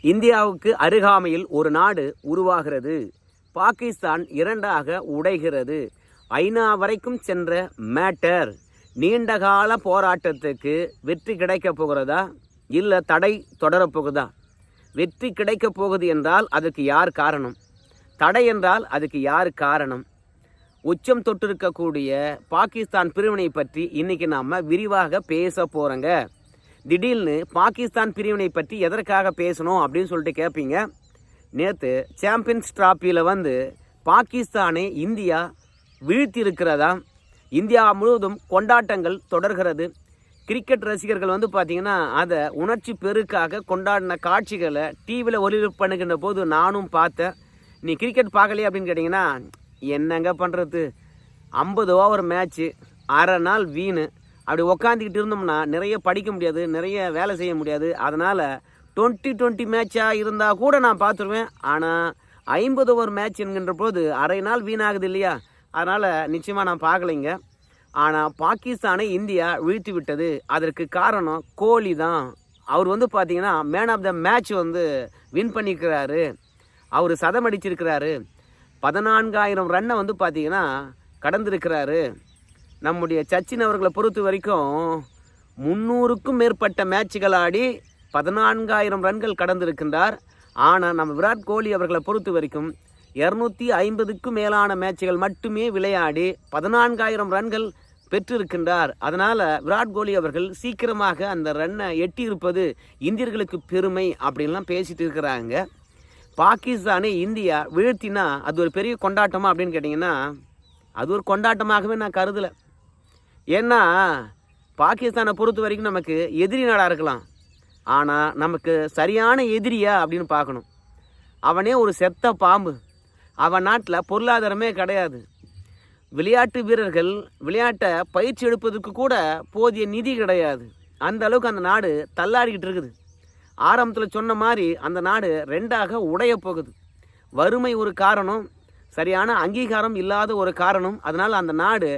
இந்தியாவுக்கு அருகாமையில் ஒரு நாடு உருவாகிறது. பாகிஸ்தான் இரண்டாக உடைகிறது. ஐநா வரைக்கும் சென்ற மேட்டர். நீண்டகால போராட்டத்துக்கு வெற்றி கிடைக்கப் போகிறதா? இல்லை தடை தொடரப் போகுதா? வெற்றி கிடைக்கப் போகுது என்றால் அதுக்கு யார் காரணம்? தடை என்றால் அதுக்கு யார் காரணம்? உச்சம் தொட்டிருக்கக்கூடிய பாகிஸ்தான் பிரிவினை பற்றி இன்னைக்கு நாம் விரிவாக பேச போகிறோங்க திடீர்னு பாகிஸ்தான் பிரிவினை பற்றி எதற்காக பேசணும் அப்படின்னு சொல்லிட்டு கேட்பீங்க நேற்று சாம்பியன்ஸ் டிராஃபியில் வந்து பாகிஸ்தானை இந்தியா வீழ்த்தி இருக்கிறதா இந்தியா முழுவதும் கொண்டாட்டங்கள் தொடர்கிறது. கிரிக்கெட் ரசிகர்கள் வந்து பார்த்திங்கன்னா அதை உணர்ச்சி பெருக்காக கொண்டாடின காட்சிகளை டிவியில் ஒளிபரப்பு பண்ணுகின்ற போது நானும் பார்த்தேன். நீ கிரிக்கெட் பார்க்கலையே அப்படின்னு கேட்டிங்கன்னா என்னங்க பண்ணுறது ஐம்பது ஓவர் மேட்ச்சு அரை நாள் வீணு. அப்படி உக்காந்துக்கிட்டு இருந்தோம்னா நிறைய படிக்க முடியாது நிறைய வேலை செய்ய முடியாது. அதனால் டுவெண்ட்டி டுவெண்ட்டி மேட்சாக இருந்தால் கூட நான் பார்த்துருவேன். ஆனால் ஐம்பது ஓவர் மேட்ச் என்கின்ற போது அரை நாள் வீணாகுது இல்லையா? அதனால் நிச்சயமாக நான் பார்க்கலைங்க. ஆனால் பாகிஸ்தானை இந்தியா வீழ்த்தி விட்டது. அதற்கு காரணம் கோலி தான். அவர் வந்து பார்த்தீங்கன்னா மேன் ஆஃப் த மேட்ச் வந்து வின் பண்ணியிருக்கிறாரு. அவர் சதம் அடிச்சிருக்கிறாரு. பதினான்காயிரம் ரன்னை வந்து பார்த்தீங்கன்னா கடந்திருக்கிறாரு. நம்முடைய சச்சின் அவர்களை பொறுத்த வரைக்கும் முந்நூறுக்கும் மேற்பட்ட மேட்சுகள் ஆடி பதினான்காயிரம் ரன்கள் கடந்திருக்கின்றார். ஆனால் நம்ம விராட் கோலி அவர்களை பொறுத்த வரைக்கும் இரநூத்தி ஐம்பதுக்கும் மேலான மேட்சுகள் மட்டுமே விளையாடி பதினான்காயிரம் ரன்கள் பெற்றிருக்கின்றார். அதனால் விராட் கோலி அவர்கள் சீக்கிரமாக அந்த ரன்னை எட்டியிருப்பது இந்தியர்களுக்கு பெருமை அப்படின்லாம் பேசிட்டு இருக்கிறாங்க. பாகிஸ்தானை இந்தியா வீழ்த்தினா அது ஒரு பெரிய கொண்டாட்டமா அப்படின்னு கேட்டிங்கன்னா அது ஒரு கொண்டாட்டமாகவே நான் கருதலை. ஏன்னா பாகிஸ்தானை பொறுத்த வரைக்கும் நமக்கு எதிரி நாடாக இருக்கலாம். ஆனால் நமக்கு சரியான எதிரியா அப்படின்னு பார்க்கணும். அவனே ஒரு செத்த பாம்பு. அவன் நாட்டில் பொருளாதாரமே கிடையாது. விளையாட்டு வீரர்கள் விளையாட்டை பயிற்சி எடுப்பதற்கு கூட போதிய நிதி கிடையாது. அந்த அளவுக்கு அந்த நாடு தள்ளாடிக்கிட்டு இருக்குது. ஆரம்பத்தில் சொன்ன மாதிரி அந்த நாடு ரெண்டாக உடைய போகுது. வறுமை ஒரு காரணம் சரியான அங்கீகாரம் இல்லாத ஒரு காரணம். அதனால் அந்த நாடு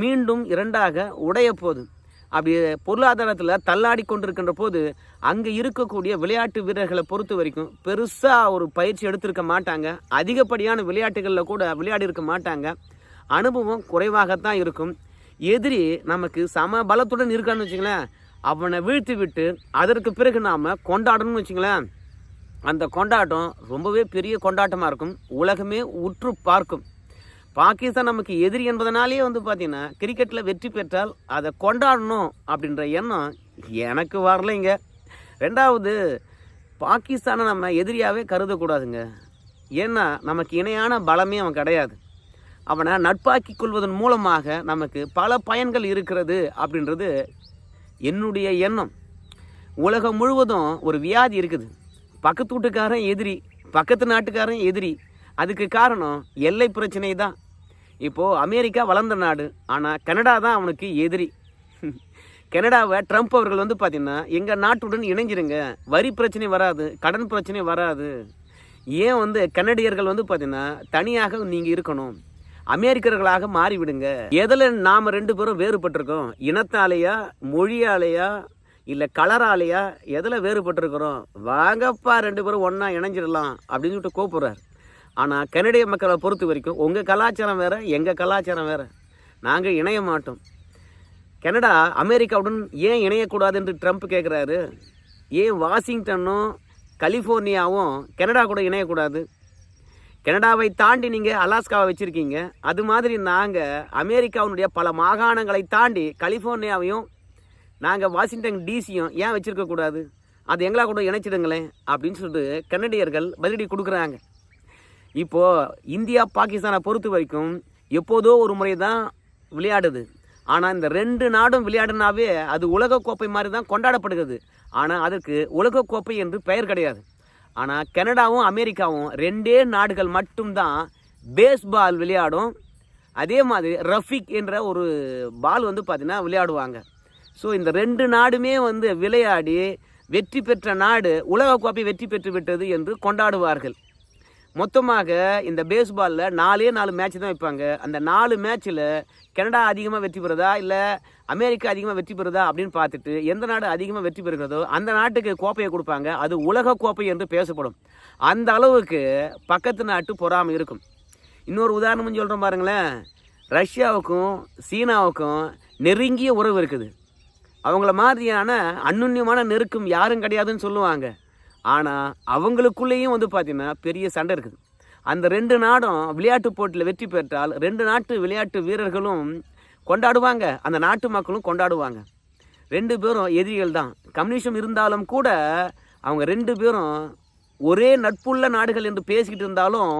மீண்டும் இரண்டாக உடைய போகுது. அப்படி பொருளாதாரத்தில் தள்ளாடி கொண்டிருக்கின்ற போது அங்கே இருக்கக்கூடிய விளையாட்டு வீரர்களை பொறுத்த வரைக்கும் பெருசாக ஒரு பயிற்சி எடுத்திருக்க மாட்டாங்க. அதிகப்படியான விளையாட்டுகளில் கூட விளையாடி இருக்க மாட்டாங்க. அனுபவம் குறைவாகத்தான் இருக்கும். எதிரி நமக்கு சம பலத்துடன் இருக்கான்னு வச்சுங்களேன் அவனை வீழ்த்தி விட்டு அதற்கு பிறகு நாம் கொண்டாடணும்னு வச்சுங்களேன். அந்த கொண்டாட்டம் ரொம்பவே பெரிய கொண்டாட்டமாக இருக்கும். உலகமே உற்று பார்க்கும். பாகிஸ்தான் நமக்கு எதிரி என்பதனாலேயே வந்து பார்த்திங்கன்னா கிரிக்கெட்டில் வெற்றி பெற்றால் அதை கொண்டாடணும் அப்படின்ற எண்ணம் எனக்கு வரலைங்க. ரெண்டாவது பாகிஸ்தானை நம்ம எதிரியாகவே கருதக்கூடாதுங்க. ஏன்னா நமக்கு இணையான பலமே அவன் கிடையாது. அவனை நட்பாக்கி கொள்வதன் மூலமாக நமக்கு பல பயன்கள் இருக்கிறது அப்படின்றது என்னுடைய எண்ணம். உலகம் முழுவதும் ஒரு வியாதி இருக்குது. பக்கத்து வீட்டுக்காரன் எதிரி பக்கத்து நாட்டுக்காரன் எதிரி. அதுக்கு காரணம் எல்லை பிரச்சனை தான். இப்போது அமெரிக்கா வளர்ந்த நாடு ஆனால் கனடா தான் அவனுக்கு எதிரி. கனடாவை ட்ரம்ப் அவர்கள் வந்து பார்த்தீங்கன்னா எங்கள் நாட்டுடன் இணைஞ்சிருங்க. வரி பிரச்சனை வராது கடன் பிரச்சனை வராது. ஏன் வந்து கனடியர்கள் வந்து பார்த்திங்கன்னா தனியாக நீங்கள் இருக்கணும். அமெரிக்கர்களாக மாறிவிடுங்க. எதில் நாம் ரெண்டு பேரும் வேறுபட்டிருக்கோம் இனத்தாலேயா மொழியாலேயா இல்லை கலராலேயா எதில் வேறுபட்டிருக்கிறோம். வாங்கப்பா ரெண்டு பேரும் ஒன்றா இணைஞ்சிடலாம் அப்படின்னு சொல்லிட்டு கூப்பிட்றாரு ஆனால் கனடிய மக்களை பொறுத்த வரைக்கும் உங்கள் கலாச்சாரம் வேறு எங்கள் கலாச்சாரம் வேறு. நாங்கள் இணைய மாட்டோம். கனடா அமெரிக்காவுடன் ஏன் இணையக்கூடாது என்று ட்ரம்ப் கேட்குறாரு ஏன் வாஷிங்டனும் கலிஃபோர்னியாவும் கனடா கூட இணையக்கூடாது. கனடாவை தாண்டி நீங்கள் அலாஸ்காவை வச்சுருக்கீங்க. அது மாதிரி நாங்கள் அமெரிக்காவினுடைய பல மாகாணங்களை தாண்டி கலிஃபோர்னியாவையும் நாங்கள் வாஷிங்டன் டிசியும் ஏன் வச்சுருக்கக்கூடாது அது எங்களா கூட இணைச்சிடுங்களேன் அப்படின்னு சொல்லிட்டு கன்னடியர்கள் பதிலடி கொடுக்குறாங்க. இப்போது இந்தியா பாகிஸ்தானை பொறுத்த வரைக்கும் எப்போதோ ஒரு முறை தான் விளையாடுது. ஆனால் இந்த ரெண்டு நாடும் விளையாடுனாவே அது உலகக்கோப்பை மாதிரி தான் கொண்டாடப்படுகிறது. ஆனால் அதற்கு உலகக்கோப்பை என்று பெயர் கிடையாது. ஆனால் கனடாவும் அமெரிக்காவும் ரெண்டே நாடுகள் மட்டும்தான் பேஸ்பால் விளையாடும். அதே மாதிரி ரஃபிக் என்ற ஒரு பால் வந்து பார்த்திங்கன்னா விளையாடுவாங்க. ஸோ இந்த ரெண்டு நாடுமே வந்து விளையாடி வெற்றி பெற்ற நாடு உலகக்கோப்பை வெற்றி பெற்று விட்டது என்று கொண்டாடுவார்கள். மொத்தமாக இந்த பேஸ்பாலில் நாலே நாலு மேட்ச் தான் வைப்பாங்க. அந்த நாலு மேட்ச்சில் கனடா அதிகமாக வெற்றி பெறுதா? இல்லை அமெரிக்கா அதிகமாக வெற்றி பெறுதா? அப்படின்னு பார்த்துட்டு எந்த நாடு அதிகமாக வெற்றி பெறுகிறதோ அந்த நாட்டுக்கு கோப்பையை கொடுப்பாங்க. அது உலக கோப்பை என்று பேசப்படும். அந்த அளவுக்கு பக்கத்து நாட்டு பொறாமை இருக்கும். இன்னொரு உதாரணமும் சொல்கிறோம் பாருங்களேன். ரஷ்யாவுக்கும் சீனாவுக்கும் நெருங்கிய உறவு இருக்குது. அவங்கள மாதிரியான அன்னுன்யமான நெருக்கம் யாரும் கிடையாதுன்னு சொல்லுவாங்க. ஆனால் அவங்களுக்குள்ளேயும் வந்து பார்த்திங்கன்னா பெரிய சண்டை இருக்குது. அந்த ரெண்டு நாடும் விளையாட்டு போட்டியில் வெற்றி பெற்றால் ரெண்டு நாட்டு விளையாட்டு வீரர்களும் கொண்டாடுவாங்க. அந்த நாட்டு மக்களும் கொண்டாடுவாங்க. ரெண்டு பேரும் எதிரிகள் தான். கம்யூனிசம் இருந்தாலும் கூட அவங்க ரெண்டு பேரும் ஒரே நட்புள்ள நாடுகள் என்று பேசிக்கிட்டு இருந்தாலும்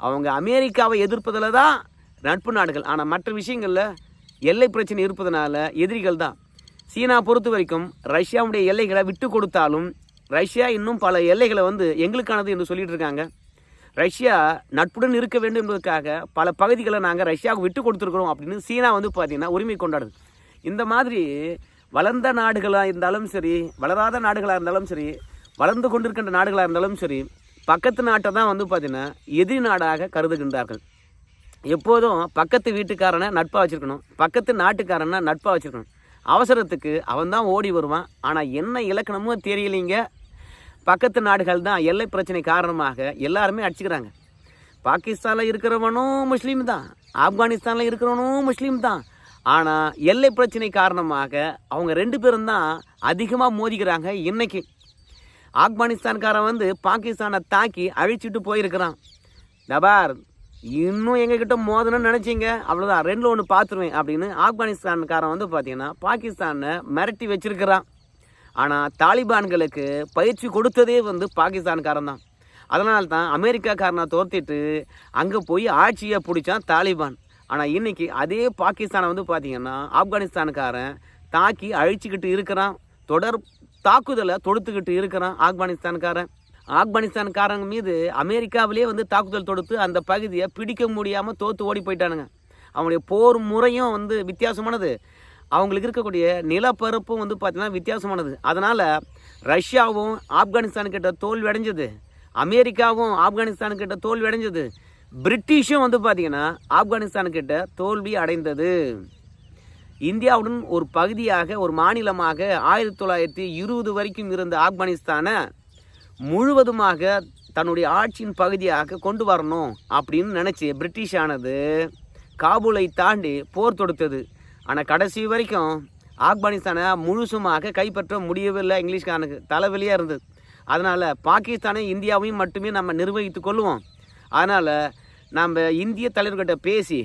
அவங்க அமெரிக்காவை எதிர்ப்பதில் தான் நட்பு நாடுகள். ஆனால் மற்ற விஷயங்களில் எல்லை பிரச்சனை இருப்பதனால எதிரிகள் தான். சீனா பொறுத்த வரைக்கும் ரஷ்யாவுடைய எல்லைகளை விட்டு கொடுத்தாலும் ரஷ்யா இன்னும் பல எல்லைகளை வந்து எங்களுக்கானது என்று சொல்லிட்டு இருக்காங்க ரஷ்யா நட்புடன் இருக்க வேண்டும் என்பதற்காக பல பகுதிகளை நாங்கள் ரஷ்யாவுக்கு விட்டு கொடுத்துருக்குறோம் அப்படின்னு சீனா வந்து பார்த்தீங்கன்னா உரிமை கொண்டாடுது. இந்த மாதிரி வளர்ந்த நாடுகளாக இருந்தாலும் சரி வளராத நாடுகளாக இருந்தாலும் சரி வளர்ந்து கொண்டிருக்கின்ற நாடுகளாக இருந்தாலும் சரி பக்கத்து நாட்டை தான் வந்து பார்த்திங்கன்னா எதிரி நாடாக கருதுகின்றார்கள். எப்போதும் பக்கத்து வீட்டுக்காரனை நட்பாக வச்சுருக்கணும் பக்கத்து நாட்டுக்காரனை நட்பாக வச்சுருக்கணும். அவசரத்துக்கு அவன் தான் ஓடி வருவான். ஆனால் என்ன இலக்கணமோ தெரியலைங்க. பக்கத்து நாடுகள் தான் எல்லை பிரச்சனை காரணமாக எல்லாருமே அடிச்சுக்கிறாங்க. பாகிஸ்தானில் இருக்கிறவனும் முஸ்லீம் தான். ஆப்கானிஸ்தானில் இருக்கிறவனும் முஸ்லீம் தான். ஆனால் எல்லை பிரச்சனை காரணமாக அவங்க ரெண்டு பேரும் தான் அதிகமாக மோதிக்கிறாங்க இன்றைக்கி ஆப்கானிஸ்தான்காரன் வந்து பாகிஸ்தானை தாக்கி அழிச்சிட்டு போயிருக்கிறான். தபார் இன்னும் எங்ககிட்ட மோதணும்னு நினச்சிங்க? அவ்வளோதான் ரெண்டில் ஒன்று பார்த்துருவேன் அப்படின்னு ஆப்கானிஸ்தான்காரன் வந்து பார்த்தீங்கன்னா பாகிஸ்தானை மிரட்டி வச்சிருக்கிறான். ஆனால் தாலிபான்களுக்கு பயிற்சி கொடுத்ததே வந்து பாகிஸ்தான்காரன் தான் அதனால தான் அமெரிக்காக்காரனை தோர்த்திட்டு அங்கே போய் ஆட்சியை பிடிச்சான் தாலிபான். ஆனால் இன்னைக்கு அதே பாகிஸ்தானை வந்து பார்த்திங்கன்னா ஆப்கானிஸ்தானுக்காரன் தாக்கி அழிச்சிக்கிட்டு இருக்கிறான். தொடர் தாக்குதலை தொடுத்துக்கிட்டு இருக்கிறான் ஆப்கானிஸ்தான்காரன். ஆப்கானிஸ்தான்காரங்க மீது அமெரிக்காவிலே வந்து தாக்குதல் தொடுத்து அந்த பகுதியை பிடிக்க முடியாமல் தோற்று ஓடி போயிட்டானுங்க. அவனுடைய போர் முறையும் வந்து வித்தியாசமானது. அவங்களுக்கு இருக்கக்கூடிய நிலப்பரப்பும் வந்து பார்த்திங்கன்னா வித்தியாசமானது. அதனால் ரஷ்யாவும் ஆப்கானிஸ்தானுக்கிட்ட தோல்வி அடைஞ்சது. அமெரிக்காவும் ஆப்கானிஸ்தானுக்கிட்ட தோல்வி அடைஞ்சது. பிரிட்டிஷும் வந்து பார்த்திங்கன்னா ஆப்கானிஸ்தானுக்கிட்ட தோல்வி அடைந்தது. இந்தியாவுடன் ஒரு பகுதியாக ஒரு மாநிலமாக ஆயிரத்தி தொள்ளாயிரத்தி இருபது வரைக்கும் இருந்த ஆப்கானிஸ்தானை முழுவதுமாக தன்னுடைய ஆட்சியின் பகுதியாக கொண்டு வரணும் அப்படின்னு நினச்சி பிரிட்டிஷானது காபூலை தாண்டி போர் தொடுத்தது. ஆனால் கடைசி வரைக்கும் ஆப்கானிஸ்தானை முழுசுமாக கைப்பற்ற முடியவில்லை. இங்கிலீஷ்காரனுக்கு தலைவலியாக இருந்தது. அதனால் பாகிஸ்தானை இந்தியாவையும் மட்டுமே நம்ம நிர்வகித்து கொள்வோம் அதனால் நம்ம இந்திய தலைவர்கிட்ட பேசி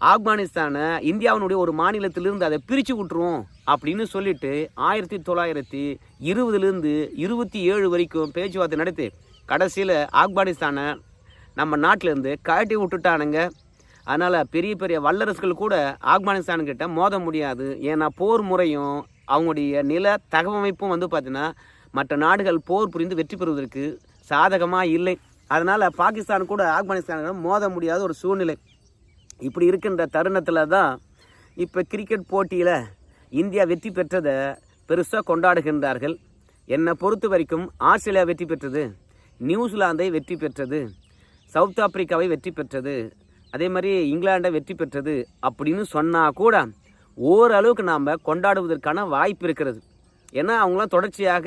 ஆப்கானிஸ்தானை இந்தியாவினுடைய ஒரு மாநிலத்திலிருந்து அதை பிரித்து விட்டுருவோம் அப்படின்னு சொல்லிட்டு ஆயிரத்தி தொள்ளாயிரத்தி இருபதுலேருந்து இருபத்தி ஏழு வரைக்கும் பேச்சுவார்த்தை நடத்தி கடைசியில் ஆப்கானிஸ்தானை நம்ம நாட்டிலேருந்து கழட்டி விட்டுட்டானுங்க. அதனால் பெரிய பெரிய வல்லரசுகள் கூட ஆப்கானிஸ்தான்கிட்ட மோத முடியாது. ஏன்னா போர் முறையும் அவங்களுடைய நில தகவமைப்பும் வந்து பார்த்திங்கன்னா மற்ற நாடுகள் போர் புரிந்து வெற்றி பெறுவதற்கு சாதகமாக இல்லை. அதனால் பாகிஸ்தான் கூட ஆப்கானிஸ்தானுடன் மோத முடியாத ஒரு சூழ்நிலை. இப்படி இருக்கின்ற தருணத்தில் தான் இப்போ கிரிக்கெட் போட்டியில் இந்தியா வெற்றி பெற்றதை பெருசாக கொண்டாடுகின்றார்கள். என்னை பொறுத்த வரைக்கும் ஆஸ்திரேலியா வெற்றி பெற்றது நியூசிலாந்தை வெற்றி பெற்றது சவுத் ஆப்பிரிக்காவை வெற்றி பெற்றது அதே மாதிரி இங்கிலாண்டை வெற்றி பெற்றது அப்படின்னு சொன்னால் கூட ஓரளவுக்கு நாம் கொண்டாடுவதற்கான வாய்ப்பு இருக்கிறது. ஏன்னா அவங்களாம் தொடர்ச்சியாக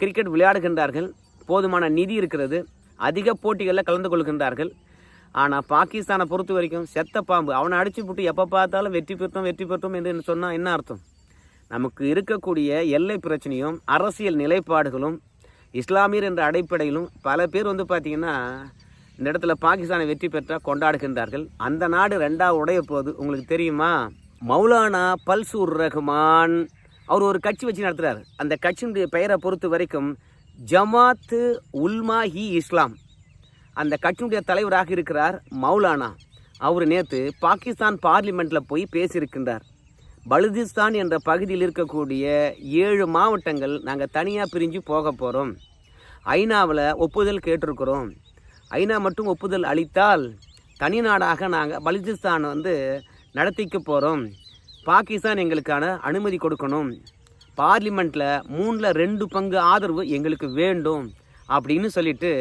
கிரிக்கெட் விளையாடுகின்றார்கள். போதுமான நிதி இருக்கிறது. அதிக போட்டிகளில் கலந்து கொள்கின்றார்கள். ஆனால் பாகிஸ்தானை பொறுத்த வரைக்கும் செத்த பாம்பு. அவனை அடிச்சு போட்டு எப்போ பார்த்தாலும் வெற்றி பெற்றோம் வெற்றி பெற்றோம் என்று சொன்னால் என்ன அர்த்தம்? நமக்கு இருக்கக்கூடிய எல்லை பிரச்சனையும் அரசியல் நிலைப்பாடுகளும் இஸ்லாமியர் என்ற அடிப்படையிலும் பல பேர் வந்து பார்த்திங்கன்னா இந்த இடத்துல பாகிஸ்தானை வெற்றி பெற்றால் கொண்டாடுகின்றார்கள். அந்த நாடு ரெண்டாவது உடைய போகுது உங்களுக்கு தெரியுமா? மௌலானா பல்சூர் ரஹ்மான் அவர் ஒரு கட்சி வச்சு நடத்துகிறார் அந்த கட்சியினுடைய பெயரை பொறுத்த வரைக்கும் ஜமாத்து உல்மா ஹி இஸ்லாம். அந்த கட்சியினுடைய தலைவராக இருக்கிறார் மௌலானா. அவர் நேற்று பாகிஸ்தான் பார்லிமெண்ட்டில் போய் பேசியிருக்கின்றார். பலுதிஸ்தான் என்ற பகுதியில் இருக்கக்கூடிய ஏழு மாவட்டங்கள் நாங்கள் தனியாக பிரிஞ்சு போக போகிறோம் ஐநாவில் ஒப்புதல் கேட்டிருக்கிறோம். ஐநா மட்டும் ஒப்புதல் அளித்தால் தனி நாடாக நாங்கள் பலுச்சிஸ்தான் வந்து நடத்திக்க போகிறோம் பாகிஸ்தான் எங்களுக்கான அனுமதி கொடுக்கணும். பார்லிமெண்ட்டில் மூணில் ரெண்டு பங்கு ஆதரவு எங்களுக்கு வேண்டும் அப்படின்னு சொல்லிட்டு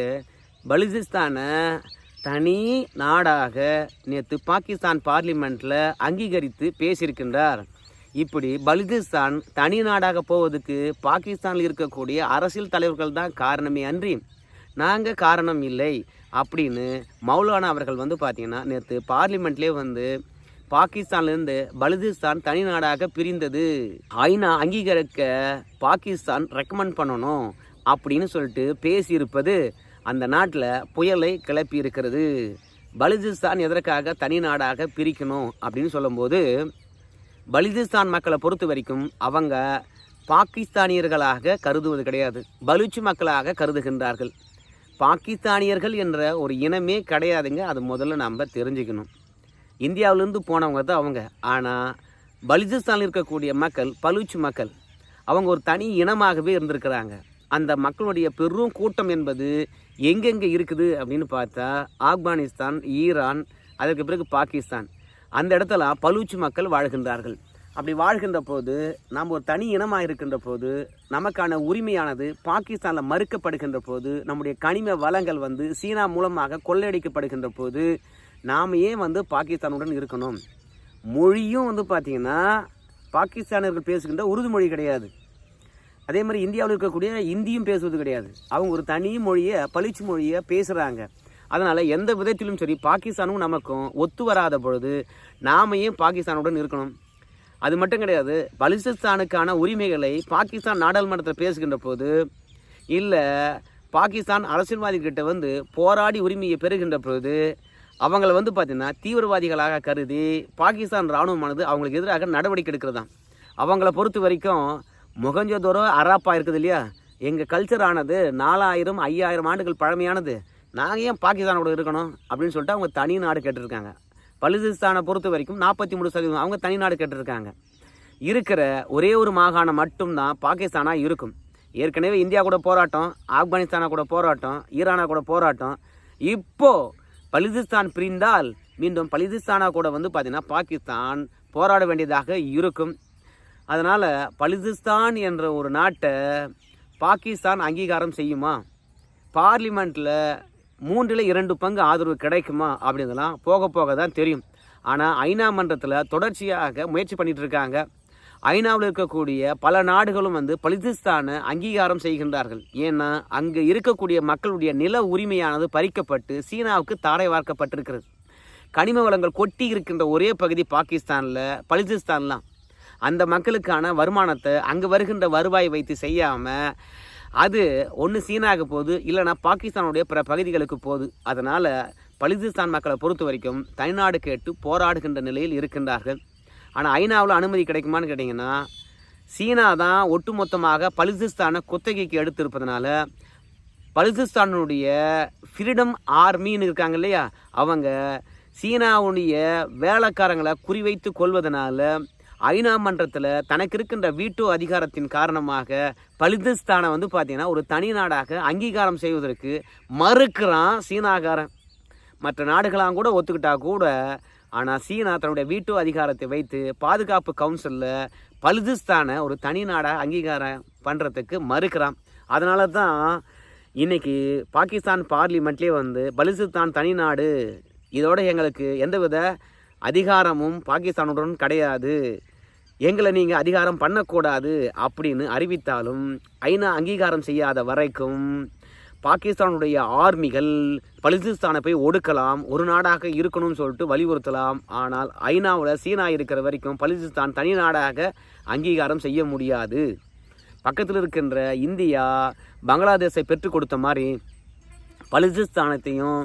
பலுச்சிஸ்தானை தனி நாடாக நேற்று பாகிஸ்தான் பார்லிமெண்ட்டில் அங்கீகரித்து பேசியிருக்கின்றார். இப்படி பலுச்சிஸ்தான் தனி நாடாக போவதுக்கு பாகிஸ்தானில் இருக்கக்கூடிய அரசியல் தலைவர்கள் தான் காரணமே அன்றி நாங்கள் காரணம் இல்லை அப்படின்னு மௌலானா அவர்கள் வந்து பார்த்தீங்கன்னா நேற்று பார்லிமெண்ட்லேயே வந்து பாகிஸ்தான்லேருந்து பலுதிஸ்தான் தனி நாடாக பிரிந்தது. ஐநா அங்கீகரிக்க பாகிஸ்தான் ரெக்கமெண்ட் பண்ணணும் அப்படின்னு சொல்லிட்டு பேசியிருப்பது அந்த நாட்டில் புயலை கிளப்பி இருக்கிறது. பலுதிஸ்தான் எதற்காக தனி நாடாக பிரிக்கணும் அப்படின்னு சொல்லும்போது பலுதிஸ்தான் மக்களை பொறுத்த வரைக்கும் அவங்க பாகிஸ்தானியர்களாக கருதுவது கிடையாது. பலூச் மக்களாக கருதுகின்றார்கள். பாகிஸ்தானியர்கள் என்ற ஒரு இனமே கிடையாதுங்க. அது முதல்ல நம்ம தெரிஞ்சுக்கணும். இந்தியாவிலேருந்து போனவங்க தான் அவங்க. ஆனால் பலுஜிஸ்தானில் இருக்கக்கூடிய மக்கள் பலூச் மக்கள் அவங்க ஒரு தனி இனமாகவே இருந்திருக்கிறாங்க. அந்த மக்களுடைய பெரும் கூட்டம் என்பது எங்கெங்கே இருக்குது அப்படின்னு பார்த்தா ஆப்கானிஸ்தான் ஈரான் அதற்கு பிறகு பாகிஸ்தான். அந்த இடத்துல பலூச் மக்கள் வாழ்கின்றார்கள். அப்படி வாழ்கின்ற போது நாம் ஒரு தனி இனமாக இருக்கின்ற போது நமக்கான உரிமையானது பாகிஸ்தானில் மறுக்கப்படுகின்ற போது நம்முடைய கனிம வளங்கள் வந்து சீனா மூலமாக கொள்ளையடிக்கப்படுகின்ற போது நாம் ஏன் வந்து பாகிஸ்தானுடன் இருக்கணும்? மொழியும் வந்து பார்த்திங்கன்னா பாகிஸ்தானர்கள் பேசுகின்ற உருது மொழி கிடையாது. அதே மாதிரி இந்தியாவில் இருக்கக்கூடிய இந்தியும் பேசுவது கிடையாது. அவங்க ஒரு தனி மொழியை பளிச்சு மொழியை பேசுகிறாங்க அதனால் எந்த விதத்திலும் சரி பாகிஸ்தானும் நமக்கும் ஒத்து வராத பொழுது நாமையும் பாகிஸ்தானுடன் இருக்கணும்? அது மட்டும் கிடையாது பலுசிஸ்தானுக்கான உரிமைகளை பாகிஸ்தான் நாடாளுமன்றத்தில் பேசுகின்ற போது இல்லை பாகிஸ்தான் அரசியல்வாதிகிட்ட வந்து போராடி உரிமையை பெறுகின்ற பொழுது அவங்கள வந்து பார்த்திங்கன்னா தீவிரவாதிகளாக கருதி பாகிஸ்தான் இராணுவமானது அவங்களுக்கு எதிராக நடவடிக்கை எடுக்கிறதாம். அவங்கள பொறுத்த வரைக்கும் முகஞ்சதோரோ அராப்பா இருக்குது இல்லையா? எங்கள் கல்ச்சர் ஆனது நாலாயிரம் ஐயாயிரம் ஆண்டுகள் பழமையானது. நாங்கள் ஏன் பாகிஸ்தானோட இருக்கணும்? அப்படின்னு சொல்லிட்டு அவங்க தனி நாடு கேட்டிருக்காங்க. பலுசிஸ்தானை பொறுத்த வரைக்கும் நாற்பத்தி மூணு சதவீதம் அவங்க தனி நாடு கேட்டிருக்காங்க. இருக்கிற ஒரே ஒரு மாகாணம் மட்டும்தான் பாகிஸ்தானாக இருக்கும். ஏற்கனவே இந்தியா கூட போராட்டம் ஆப்கானிஸ்தானா கூட போராட்டம் ஈரானா கூட போராட்டம். இப்போது பலுசிஸ்தான் பிரிந்தால் மீண்டும் பலுசிஸ்தானா கூட வந்து பார்த்திங்கன்னா பாகிஸ்தான் போராட வேண்டியதாக இருக்கும். அதனால் பலுசிஸ்தான் என்ற ஒரு நாட்டை பாகிஸ்தான் அங்கீகாரம் செய்யுமா? பார்லிமெண்ட்டில் மூன்றில் இரண்டு பங்கு ஆதரவு கிடைக்குமா அப்படின்றதெல்லாம் போக போக தான் தெரியும். ஆனால் ஐநா மன்றத்தில் தொடர்ச்சியாக முயற்சி பண்ணிகிட்டு இருக்காங்க. ஐநாவில் இருக்கக்கூடிய பல நாடுகளும் வந்து பலிஸ்தானை அங்கீகாரம் செய்கின்றார்கள். ஏன்னா அங்கே இருக்கக்கூடிய மக்களுடைய நில உரிமையானது பறிக்கப்பட்டு சீனாவுக்கு தாரை வார்க்கப்பட்டிருக்கிறது. கனிம வளங்கள் கொட்டி இருக்கின்ற ஒரே பகுதி பாகிஸ்தானில் பலிதிஸ்தான்லாம். அந்த மக்களுக்கான வருமானத்தை அங்கே வருகின்ற வருவாய் வைத்து செய்யாமல் அது ஒன்று சீனாக போகுது இல்லைனா பாகிஸ்தானுடைய பிற பகுதிகளுக்கு போகுது. அதனால் பலிஸ்தான் மக்களை பொறுத்த வரைக்கும் தனிநாடு கேட்டு போராடுகின்ற நிலையில் இருக்கின்றார்கள். ஆனால் ஐநாவில் அனுமதி கிடைக்குமான்னு கேட்டிங்கன்னா சீனா தான் ஒட்டுமொத்தமாக பலிஸ்தானை குத்தகைக்கு எடுத்திருப்பதனால பலிஸ்தானுடைய ஃப்ரீடம் ஆர்மின்னு இருக்காங்க இல்லையா? அவங்க சீனாவுடைய வேலைக்காரங்களை குறிவைத்து கொள்வதனால ஐநா மன்றத்தில் தனக்கு இருக்கின்ற வீட்டோ அதிகாரத்தின் காரணமாக பலிதிஸ்தானை வந்து பார்த்தீங்கன்னா ஒரு தனி நாடாக அங்கீகாரம் செய்வதற்கு மறுக்கிறான் சீனாகாரன். மற்ற நாடுகளாம் கூட ஒத்துக்கிட்டா கூட ஆனால் சீனா தன்னுடைய வீட்டோ அதிகாரத்தை வைத்து பாதுகாப்பு கவுன்சிலில் பலுதிஸ்தானை ஒரு தனி நாடாக அங்கீகாரம் பண்ணுறதுக்கு மறுக்கிறான். அதனால தான் இன்னைக்கு பாகிஸ்தான் பார்லிமெண்ட்லேயே வந்து பலுசிஸ்தான் தனி நாடு இதோட எங்களுக்கு எந்தவித அதிகாரமும் பாகிஸ்தானுடன் கிடையாது. எங்களை நீங்கள் அதிகாரம் பண்ணக்கூடாது அப்படின்னு அறிவித்தாலும் ஐநா அங்கீகாரம் செய்யாத வரைக்கும் பாகிஸ்தானுடைய ஆர்மிகள் பலிசிஸ்தானை போய் ஒடுக்கலாம் ஒரு நாடாக இருக்கணும்னு சொல்லிட்டு வலியுறுத்தலாம். ஆனால் ஐநாவில் சீனா இருக்கிற வரைக்கும் பலிசிஸ்தான் தனி நாடாக அங்கீகாரம் செய்ய முடியாது. பக்கத்தில் இருக்கின்ற இந்தியா பங்களாதேஷை பெற்றுக் கொடுத்த மாதிரி பலிசிஸ்தானத்தையும்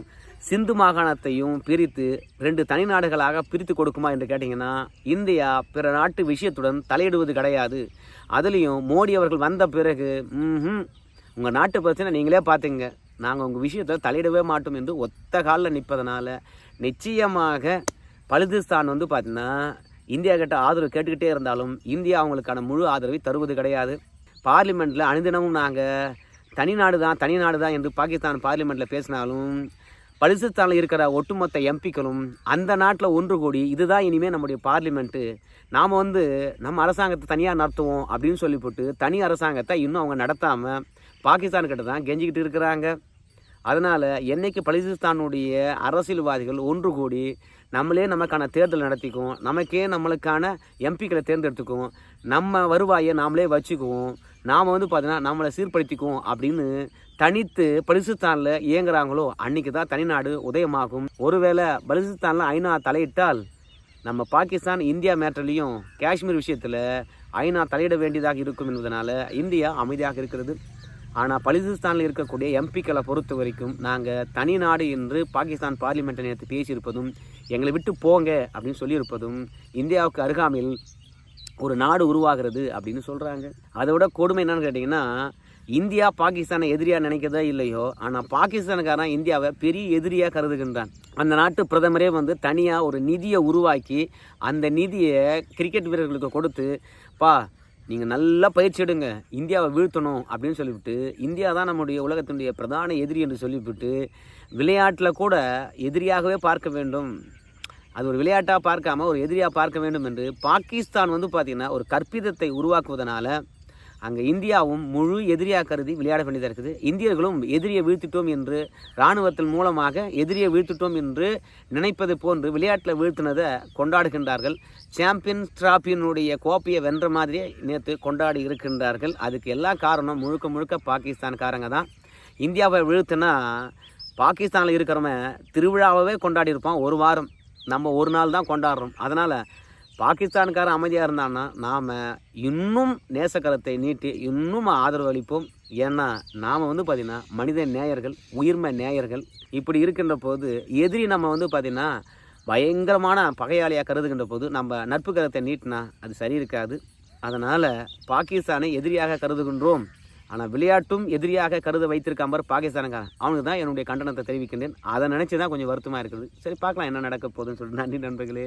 சிந்து மாகாணத்தையும் பிரித்து ரெண்டு தனி நாடுகளாக பிரித்து கொடுக்குமா என்று கேட்டிங்கன்னா இந்தியா பிற நாட்டு விஷயத்துடன் தலையிடுவது கிடையாது. அதுலேயும் மோடி அவர்கள் வந்த பிறகு ம் உங்கள் நாட்டு பிரச்சனை நீங்களே பார்த்தீங்க. நாங்கள் உங்கள் விஷயத்தில் தலையிடவே மாட்டோம் என்று ஒத்த காலில் நிற்பதனால நிச்சயமாக பலுதிஸ்தான் வந்து பார்த்தீங்கன்னா இந்தியா கிட்ட ஆதரவு கேட்டுக்கிட்டே இருந்தாலும் இந்தியா அவங்களுக்கான முழு ஆதரவை தருவது கிடையாது. பார்லிமெண்ட்டில் அனுதினமும் நாங்கள் தனி நாடு தான் தனி நாடு தான் என்று பாகிஸ்தான் பார்லிமெண்ட்டில் பேசினாலும் பலிசிஸ்தானில் இருக்கிற ஒட்டுமொத்த எம்பிக்களும் அந்த நாட்டில் ஒன்று கூடி இதுதான் இனிமேல் நம்முடைய பார்லிமெண்ட்டு. நாம் வந்து நம்ம அரசாங்கத்தை தனியாக நடத்துவோம் அப்படின்னு சொல்லிவிட்டு தனி அரசாங்கத்தை இன்னும் அவங்க நடத்தாமல் பாகிஸ்தான் கிட்ட தான் கெஞ்சிக்கிட்டு இருக்கிறாங்க. அதனால் என்னைக்கு பலிசிஸ்தானுடைய அரசியல்வாதிகள் ஒன்று கூடி நம்மளே நமக்கான தேர்தல் நடத்திக்கும் நமக்கே நம்மளுக்கான எம்பிக்களை தேர்ந்தெடுத்துக்கும் நம்ம வருவாயை நாமளே வச்சுக்குவோம் நாம் வந்து பார்த்தீங்கன்னா நம்மளை சீர்படுத்திக்குவோம் அப்படின்னு தனித்து பலிஸ்தானில் இயங்குறாங்களோ அன்னைக்கு தான் தனிநாடு உதயமாகும். ஒருவேளை பலிசிஸ்தானில் ஐநா தலையிட்டால் நம்ம பாகிஸ்தான் இந்தியா மேட்டர்லேயும் காஷ்மீர் விஷயத்தில் ஐநா தலையிட வேண்டியதாக இருக்கும் என்பதனால இந்தியா அமைதியாக இருக்கிறது. ஆனால் பலிசிஸ்தானில் இருக்கக்கூடிய எம்பிக்களை பொறுத்த வரைக்கும் நாங்கள் தனி நாடு என்று பாகிஸ்தான் பார்லிமெண்ட்டை நேற்று பேசியிருப்பதும் எங்களை விட்டு போங்க அப்படின்னு சொல்லியிருப்பதும் இந்தியாவுக்கு அருகாமையில் ஒரு நாடு உருவாகிறது அப்படின்னு சொல்கிறாங்க அதை விட கொடுமை என்னன்னு கேட்டிங்கன்னா இந்தியா பாகிஸ்தானை எதிரியாக நினைக்கிறதோ இல்லையோ ஆனால் பாகிஸ்தானுக்காரன் இந்தியாவை பெரிய எதிரியாக கருதுகின்றான். அந்த நாட்டு பிரதமரே வந்து தனியாக ஒரு நிதியை உருவாக்கி அந்த நிதியை கிரிக்கெட் வீரர்களுக்கு கொடுத்து பா நீங்கள் நல்லா பயிற்சி எடுங்க இந்தியாவை வீழ்த்தணும் அப்படின்னு சொல்லிவிட்டு இந்தியா தான் நம்முடைய உலகத்தினுடைய பிரதான எதிரி என்று சொல்லிவிட்டு விளையாட்டில் கூட எதிரியாகவே பார்க்க வேண்டும். அது ஒரு விளையாட்டாக பார்க்காம ஒரு எதிரியாக பார்க்க வேண்டும் என்று பாகிஸ்தான் வந்து பார்த்திங்கன்னா ஒரு கற்பிதத்தை உருவாக்குவதனால அங்கே இந்தியாவும் முழு எதிரியாக கருதி விளையாட வேண்டியதாக இருக்குது. இந்தியர்களும் எதிரியை வீழ்த்திட்டோம் என்று இராணுவத்தின் மூலமாக எதிரியை வீழ்த்திட்டோம் என்று நினைப்பது போன்று விளையாட்டில் வீழ்த்தினதை கொண்டாடுகின்றார்கள். சாம்பியன்ஸ் டிராபியினுடைய கோப்பையை வென்ற மாதிரியே நேற்று கொண்டாடி இருக்கின்றார்கள். அதுக்கு எல்லா காரணம் முழுக்க முழுக்க பாகிஸ்தான்காரங்க தான். இந்தியாவை வீழ்த்தினா பாகிஸ்தானில் இருக்கிறவன் திருவிழாவே கொண்டாடி இருப்பான் ஒரு வாரம். நம்ம ஒரு நாள் தான் கொண்டாடுறோம். அதனால் பாகிஸ்தானுக்காரன் அமைதியாக இருந்தான்னா நாம் இன்னும் நேசக்கரத்தை நீட்டி இன்னும் ஆதரவு அளிப்போம் ஏன்னா நாம் வந்து பார்த்திங்கன்னா மனித நேயர்கள் உயிர்ம நேயர்கள். இப்படி இருக்கின்ற போது எதிரி நம்ம வந்து பார்த்திங்கன்னா பயங்கரமான பகையாளியாக கருதுகின்ற போது நம்ம நட்பு கரத்தை நீட்டினா அது சரி இருக்காது. அதனால் பாகிஸ்தானை எதிரியாக கருதுகின்றோம். ஆனால் விளையாட்டும் எதிரியாக கருத வைத்திருக்காம பாரு பாகிஸ்தானுக்காரன் அவனுக்கு தான் என்னுடைய கண்டனத்தை தெரிவிக்கின்றேன். அதை நினச்சி தான் கொஞ்சம் வருத்தமாக இருக்குது. சரி பார்க்கலாம் என்ன நடக்க போகுதுன்னு சொல்லிட்டு. நன்றி நண்பர்களே.